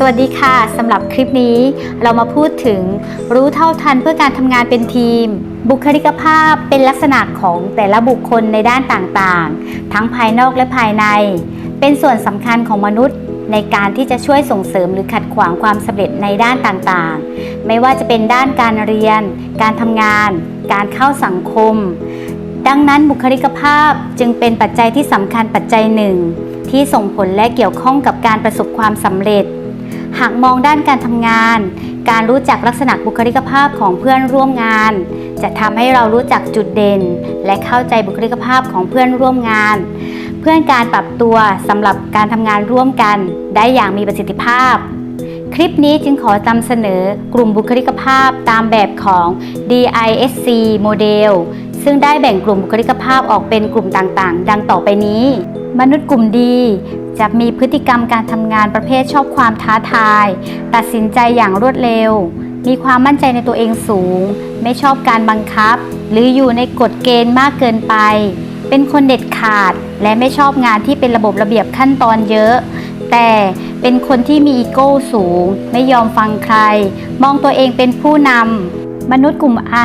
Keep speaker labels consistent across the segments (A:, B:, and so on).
A: สวัสดีค่ะสำหรับคลิปนี้เรามาพูดถึงรู้เท่าทันเพื่อการทำงานเป็นทีม บุคลิกภาพเป็นลักษณะของแต่ละบุคคลในด้านต่างๆ ทั้งภายนอกและภายใน เป็นส่วนสำคัญของมนุษย์ ในการที่จะช่วยส่งเสริมหรือขัดขวางความสำเร็จในด้านต่างๆ ไม่ว่าจะเป็นด้านการเรียน การทำงาน การเข้าสังคม ดังนั้นบุคลิกภาพจึงเป็นปัจจัยที่สำคัญปัจจัยหนึ่งที่ส่งผลและเกี่ยวข้องกับการประสบความสำเร็จ หากมองด้านการทำงาน การรู้จักลักษณะบุคลิกภาพของเพื่อนร่วมงาน จะทำให้เรารู้จักจุดเด่น และเข้าใจบุคลิกภาพของเพื่อนร่วมงาน เพื่อการปรับตัวสำหรับการทำงานร่วมกัน ได้อย่างมีประสิทธิภาพ คลิปนี้จึงขอนำเสนอกลุ่มบุคลิกภาพตามแบบของ DISC โมเดลซึ่งได้แบ่งกลุ่มบุคลิกภาพออกเป็นกลุ่มต่างๆ ดังต่อไปนี้ มนุษย์กลุ่มดีจะมีพฤติกรรมการทำงานประเภทชอบความท้าทาย ตัดสินใจอย่างรวดเร็ว มีความมั่นใจในตัวเองสูง ไม่ชอบการบังคับ หรืออยู่ในกฎเกณฑ์มากเกินไป เป็นคนเด็ดขาดและไม่ชอบงานที่เป็นระบบระเบียบขั้นตอนเยอะ แต่เป็นคนที่มีอีโก้สูง ไม่ยอมฟังใคร มองตัวเองเป็นผู้นำมนุษย์กลุ่มไอ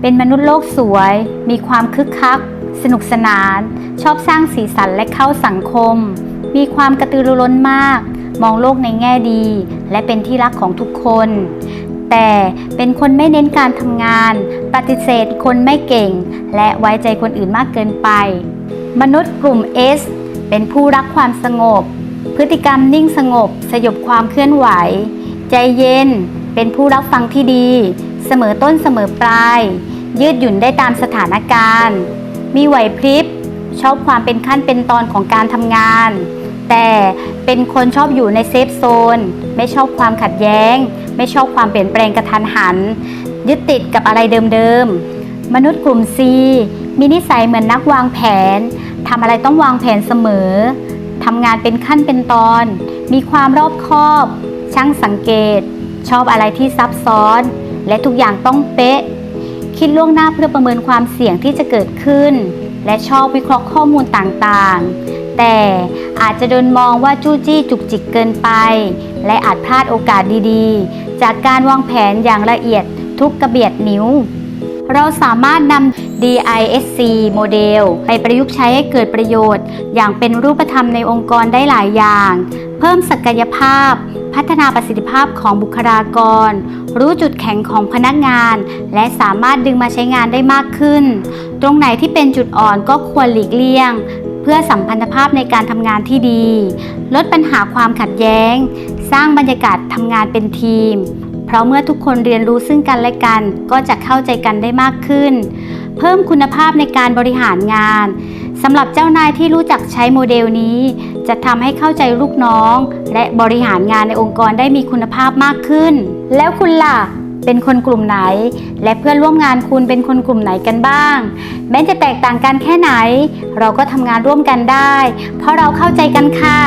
A: เป็นมนุษย์โลกสวย มีความคึกคัก สนุกสนาน ชอบสร้างสีสันและเข้าสังคม มีความกระตือรือร้นมาก มองโลกในแง่ดี และเป็นที่รักของทุกคน แต่เป็นคนไม่เน้นการทำงาน ปฏิเสธคนไม่เก่ง และไว้ใจคนอื่นมากเกินไป มนุษย์กลุ่ม S เป็นผู้รักความสงบ พฤติกรรมนิ่งสงบ สยบความเคลื่อนไหว ใจเย็น เป็นผู้รับฟังที่ดี เสมอต้นเสมอปลาย ยืดหยุ่นได้ตามสถานการณ์ มีไหวพริบ ชอบความเป็นขั้นเป็นตอนของการทำงาน แต่เป็นคนชอบอยู่ในเซฟโซน ไม่ชอบความขัดแย้ง ไม่ชอบความเปลี่ยนแปลงกระทันหัน ยึดติดกับอะไรเดิมๆ มนุษย์กลุ่ม C มีนิสัยเหมือนนักวางแผนทำอะไรต้องวางแผนเสมอทำงานเป็นขั้นเป็นตอน มีความรอบคอบ ช่างสังเกต ชอบอะไรที่ซับซ้อน และทุกอย่างต้องเป๊ะ คิดล่วงหน้าเพื่อประเมินความเสี่ยงที่จะเกิดขึ้น และชอบวิเคราะห์ข้อมูลต่างๆ แต่อาจจะโดนมองว่าจู้จี้จุกจิกเกินไป และอาจพลาดโอกาสดีๆ จากการวางแผนอย่างละเอียดทุกกระเบียดนิ้ว เราสามารถนำ DISC โมเดล ไปประยุกต์ใช้ให้เกิดประโยชน์ อย่างเป็นรูปธรรมในองค์กรได้หลายอย่าง เพิ่มศักยภาพ พัฒนาประสิทธิภาพของบุคลากร รู้จุดแข็งของพนักงาน และสามารถดึงมาใช้งานได้มากขึ้น ตรงไหนที่เป็นจุดอ่อนก็ควรหลีกเลี่ยง เพื่อสัมพันธภาพในการทำงานที่ดี ลดปัญหาความขัดแย้ง สร้างบรรยากาศทำงานเป็นทีม เพราะเมื่อทุกคนเรียนรู้ซึ่งกันและกัน ก็จะเข้าใจกันได้มากขึ้น เพิ่มคุณภาพในการบริหารงานสำหรับเจ้านายที่รู้จักใช้โมเดลนี้ จะทำให้เข้าใจลูกน้อง และบริหารงานในองค์กรได้มีคุณภาพมากขึ้น แล้วคุณล่ะเป็นคนกลุ่มไหน และเพื่อนร่วมงานคุณเป็นคนกลุ่มไหนกันบ้าง แม้จะแตกต่างกันแค่ไหน เราก็ทำงานร่วมกันได้ เพราะเราเข้าใจกันค่ะ